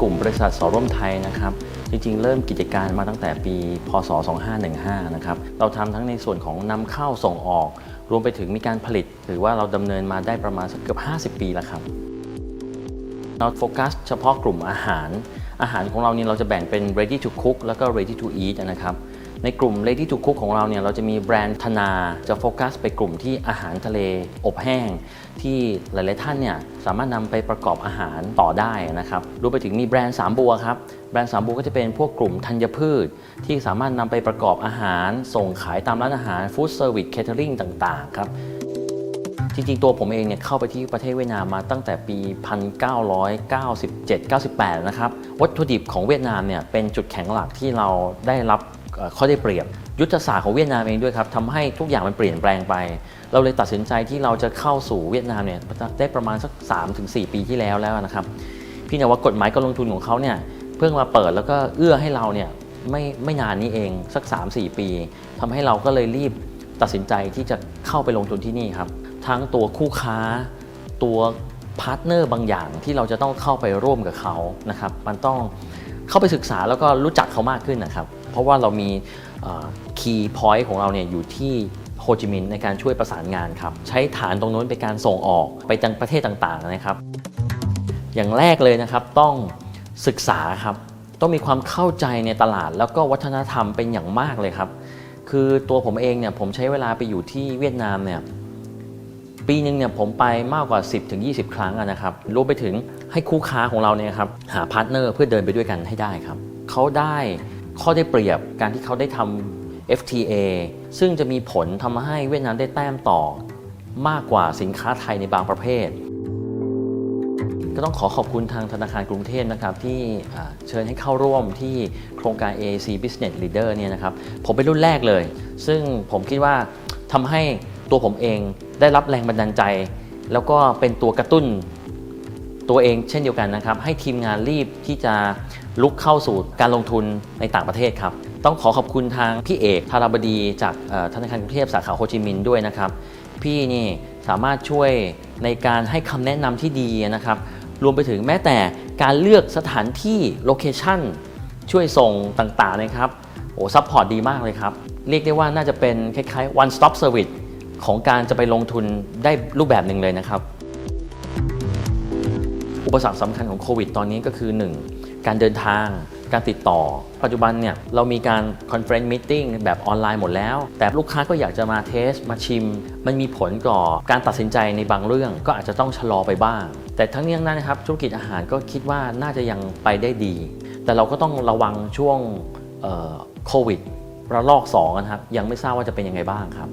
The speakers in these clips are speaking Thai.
กลุ่มบริษัทสอร่วมไทยนะครับ จริงๆ เริ่มกิจการมาตั้งแต่ปี พศ 2515 นะครับ เราทำทั้งในส่วนของนำเข้าส่งออก รวมไปถึงมีการผลิต หรือว่าเราดำเนินมาได้ประมาณเกือบ 50 ปีแล้วครับ เราโฟกัสเฉพาะกลุ่มอาหาร อาหารของเรานี่เราจะแบ่งเป็น ready to cook แล้วก็ ready to eat นะครับ ในกลุ่ม ready to cook ของเราเนี่ยเราจะมีแบรนด์ธนาจะโฟกัสไปกลุ่มที่อาหารทะเลอบแห้ง ที่หลาย ๆ ท่านเนี่ยสามารถนำไปประกอบอาหารต่อได้นะครับรวมไปถึงมีแบรนด์สามบัวครับแบรนด์สามบัวก็จะเป็นพวกกลุ่มธัญพืช ที่สามารถนำไปประกอบอาหาร ส่งขายตามร้านอาหาร food service catering ต่าง ๆ ครับจริงๆ ตัวผมเองเนี่ยเข้าไปที่ประเทศเวียดนามมาตั้งแต่ปี 1997-98 นะครับ วัตถุดิบของเวียดนามเนี่ยเป็นจุดแข็งหลักที่เราได้รับ ข้อได้เปรียบ ยุทธศาสตร์ของเวียดนามเองด้วยครับทำให้ทุกอย่างมันเปลี่ยนแปลงไป เราเลยตัดสินใจที่เราจะเข้าสู่เวียดนามเนี่ยได้ประมาณสัก 3-4 ปีที่แล้วแล้วนะครับพี่เนี่ยว่ากฎหมายการลงทุนของเขาเนี่ยเพิ่งมาเปิดแล้วก็เอื้อให้เราเนี่ยไม่ไม่นานนี้เองสัก 3-4 ปีทำให้เราก็เลยรีบตัดสินใจที่จะเข้าไปลงทุนที่นี่ครับ ทั้งตัวคู่ค้า ตัวพาร์ทเนอร์บางอย่างที่เราจะต้องเข้าไปร่วมกับเขานะครับ มันต้องเข้าไปศึกษาแล้วก็รู้จักเขามากขึ้นนะครับ เพราะว่าเรามีคีย์พอยต์ของเราเนี่ยอยู่ที่โฮจิมินห์ในการช่วยประสานงานครับ ใช้ฐานตรงนู้นเป็นการส่งออกไปยังประเทศต่างๆนะครับ อย่างแรกเลยนะครับต้องศึกษาครับ ต้องมีความเข้าใจในตลาดแล้วก็วัฒนธรรมเป็นอย่างมากเลยครับ คือตัวผมเองเนี่ยผมใช้เวลาไปอยู่ที่เวียดนามเนี่ยปีหนึ่งเนี่ยผมไปมากกว่า 10ถึง20 ครั้งนะครับรวมไปถึงให้คู่ค้าของเราเนี่ยครับหาพาร์ทเนอร์เพื่อเดินไปด้วยกันให้ได้ครับเขาได้ ข้อได้เปรียบการที่เขาได้ทำ FTA ซึ่งจะมีผลทำให้เวียดนามได้แต้มต่อ มากกว่าสินค้าไทยในบางประเภท ก็ต้องขอขอบคุณทางธนาคารกรุงเทพนะครับ ที่เชิญให้เข้าร่วมที่โครงการ AAC Business Leader เนี่ยนะครับ ผมเป็นรุ่นแรกเลย ซึ่งผมคิดว่าทำให้ตัวผมเองได้รับแรงบันดาลใจ แล้วก็เป็นตัวกระตุ้น ตัวเองเช่นเดียวกันนะครับ ให้ทีมงานรีบที่จะลุกเข้าสู่การลงทุนในต่างประเทศครับ ต้องขอขอบคุณทางพี่เอกธารบดีจากธนาคารกรุงเทพสาขาโฮจิมินห์ด้วยนะครับ พี่นี่สามารถช่วยในการให้คำแนะนำที่ดีนะครับ รวมไปถึงแม้แต่การเลือกสถานที่โลเคชั่นช่วยส่งต่างๆนะครับโอ้ซัพพอร์ตดีมากเลยครับ เรียกได้ว่าน่าจะเป็นคล้ายๆ one stop service ของการจะไปลงทุนได้รูปแบบหนึ่งเลยนะครับ อุปสรรคสำคัญของโควิดตอนนี้ก็คือ 1. การเดินทาง การติดต่อ ปัจจุบันเนี่ยเรามีการ conference meeting แบบออนไลน์หมดแล้ว แต่ลูกค้าก็อยากจะมาเทส มาชิม มันมีผลก่อการตัดสินใจในบางเรื่องก็อาจจะต้องชะลอไปบ้าง แต่ทั้งนี้ทั้งนั้นนะครับธุรกิจอาหารก็คิดว่าน่าจะยังไปได้ดี แต่เราก็ต้องระวังช่วงโควิดระลอก2นะครับยังไม่ทราบว่าจะเป็นยังไงบ้างครับ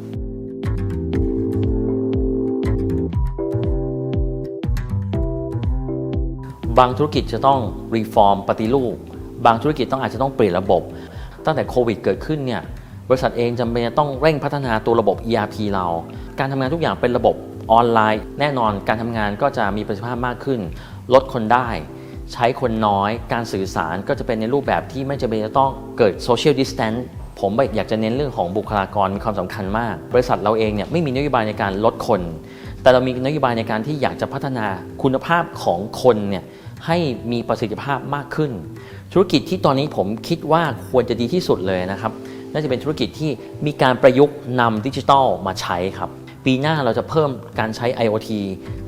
บางธุรกิจจะต้องรีฟอร์มปฏิรูป บางธุรกิจต้องอาจจะต้องเปลี่ยนระบบ ตั้งแต่โควิดเกิดขึ้นเนี่ยบริษัทเองจำเป็นจะต้องเร่งพัฒนาตัวระบบ ERP เรา การทำงานทุกอย่างเป็นระบบออนไลน์ แน่นอนการทำงานก็จะมีประสิทธิภาพมากขึ้น ลดคนได้ ใช้คนน้อย การสื่อสารก็จะเป็นในรูปแบบที่ไม่จำเป็นจะต้องเกิด social distance ผมอยากจะเน้นเรื่องของบุคลากรมีความสำคัญมาก บริษัทเราเองเนี่ยไม่มีนโยบายในการลดคน แต่เรามีนโยบายในการที่อยากจะพัฒนาคุณภาพของคนเนี่ย ให้มีประสิทธิภาพมากขึ้น ธุรกิจที่ตอนนี้ผมคิดว่าควรจะดีที่สุดเลยนะครับ น่าจะเป็นธุรกิจที่มีการประยุกต์นำดิจิทัลมาใช้ครับ ปีหน้าเราจะเพิ่มการใช้ IoT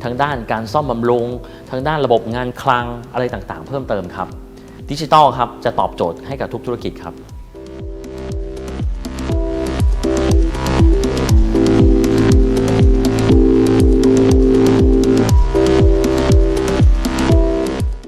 ทั้งด้านการซ่อมบำรุงทั้งด้านระบบงานคลังอะไรต่างๆ เพิ่มเติมครับดิจิทัลครับจะตอบโจทย์ให้กับทุกธุรกิจครับ